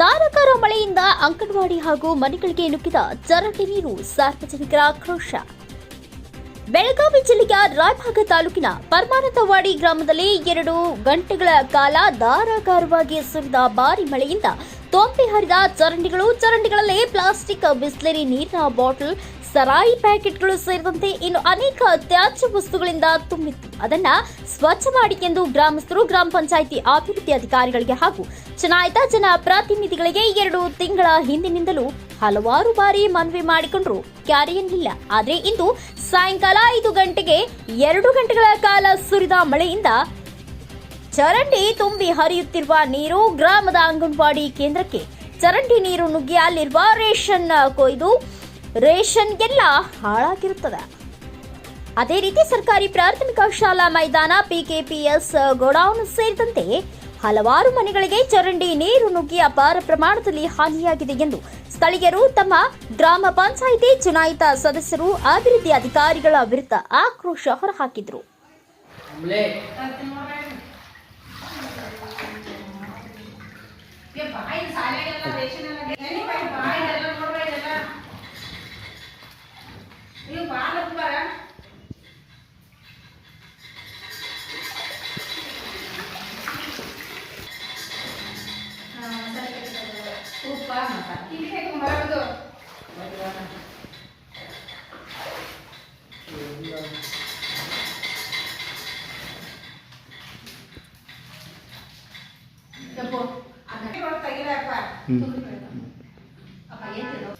ಧಾರಾಕಾರ ಮಳೆಯಿಂದ ಅಂಗನವಾಡಿ ಹಾಗೂ ಮನೆಗಳಿಗೆ ನುಗ್ಗಿದ ಚರಂಡಿ ನೀರು ಸಾರ್ವಜನಿಕರ ಆಕ್ರೋಶ. ಬೆಳಗಾವಿ ಜಿಲ್ಲೆಯ ರಾಯಭಾಗ ತಾಲೂಕಿನ ಪರಮಾನಂದವಾಡಿ ಗ್ರಾಮದಲ್ಲಿ ಎರಡು ಗಂಟೆಗಳ ಕಾಲ ಧಾರಾಕಾರವಾಗಿ ಸುರಿದ ಭಾರಿ ಮಳೆಯಿಂದ ತೊಂಬೆ ಹರಿದ ಚರಂಡಿಗಳು ಚರಂಡಿಗಳಲ್ಲಿ ಪ್ಲಾಸ್ಟಿಕ್ ಬಿಸ್ಲೆರಿ ನೀರಿನ ಬಾಟಲ್ ಸರಾಯಿ ಪ್ಯಾಕೆಟ್ಗಳು ಸೇರಿದಂತೆ ಇನ್ನು ಅನೇಕ ತ್ಯಾಜ್ಯ ವಸ್ತುಗಳಿಂದ ತುಂಬಿತ್ತು. ಅದನ್ನ ಸ್ವಚ್ಛ ಮಾಡಿ ಎಂದು ಗ್ರಾಮಸ್ಥರು, ಗ್ರಾಮ ಪಂಚಾಯಿತಿ ಅಭಿವೃದ್ಧಿ ಅಧಿಕಾರಿಗಳಿಗೆ ಹಾಗೂ ಚುನಾಯಿತ ಜನ ಪ್ರತಿನಿಧಿಗಳಿಗೆ ಎರಡು ತಿಂಗಳ ಹಿಂದಿನಿಂದಲೂ ಹಲವಾರು ಬಾರಿ ಮನವಿ ಮಾಡಿಕೊಂಡ್ರು. ಕ್ಯಾರಿಯನ್ನಿಲ್ಲ ಆದ್ರೆ ಇಂದು ಸಾಯಂಕಾಲ ಐದು ಗಂಟೆಗೆ ಎರಡು ಗಂಟೆಗಳ ಕಾಲ ಸುರಿದ ಮಳೆಯಿಂದ ಚರಂಡಿ ತುಂಬಿ ಹರಿಯುತ್ತಿರುವ ನೀರು ಗ್ರಾಮದ ಅಂಗನವಾಡಿ ಕೇಂದ್ರಕ್ಕೆ. ಚರಂಡಿ ನೀರು ನುಗ್ಗಿ ಅಲ್ಲಿರುವ ರೇಷನ್ ಕೊಯ್ದು ರೇಷನ್ ರೇಷನ್ಗೆಲ್ಲ ಹಾಳಾಗಿರುತ್ತದೆ. ಅದೇ ರೀತಿ ಸರ್ಕಾರಿ ಪ್ರಾಥಮಿಕ ಶಾಲಾ ಮೈದಾನ ಪಿಕೆಪಿಎಸ್ ಗೋಡೌನ್ ಸೇರಿದಂತೆ ಹಲವಾರು ಮನೆಗಳಿಗೆ ಚರಂಡಿ ನೀರು ನುಗ್ಗಿ ಅಪಾರ ಪ್ರಮಾಣದಲ್ಲಿ ಹಾನಿಯಾಗಿದೆ ಎಂದು ಸ್ಥಳೀಯರು ತಮ್ಮ ಗ್ರಾಮ ಪಂಚಾಯಿತಿ ಚುನಾಯಿತ ಸದಸ್ಯರು, ಅಭಿವೃದ್ಧಿ ಅಧಿಕಾರಿಗಳ ವಿರುದ್ಧ ಆಕ್ರೋಶ ಹೊರಹಾಕಿದರು. ನೀವು ಭಾಳ ಹತ್ಬಾರ ಉಪ್ಪ ಮಸಾಲ ಬರೋದು ಅದಕ್ಕೆ ತೆಗಿಲಪ್ಪ ಅಪ್ಪ ಏನು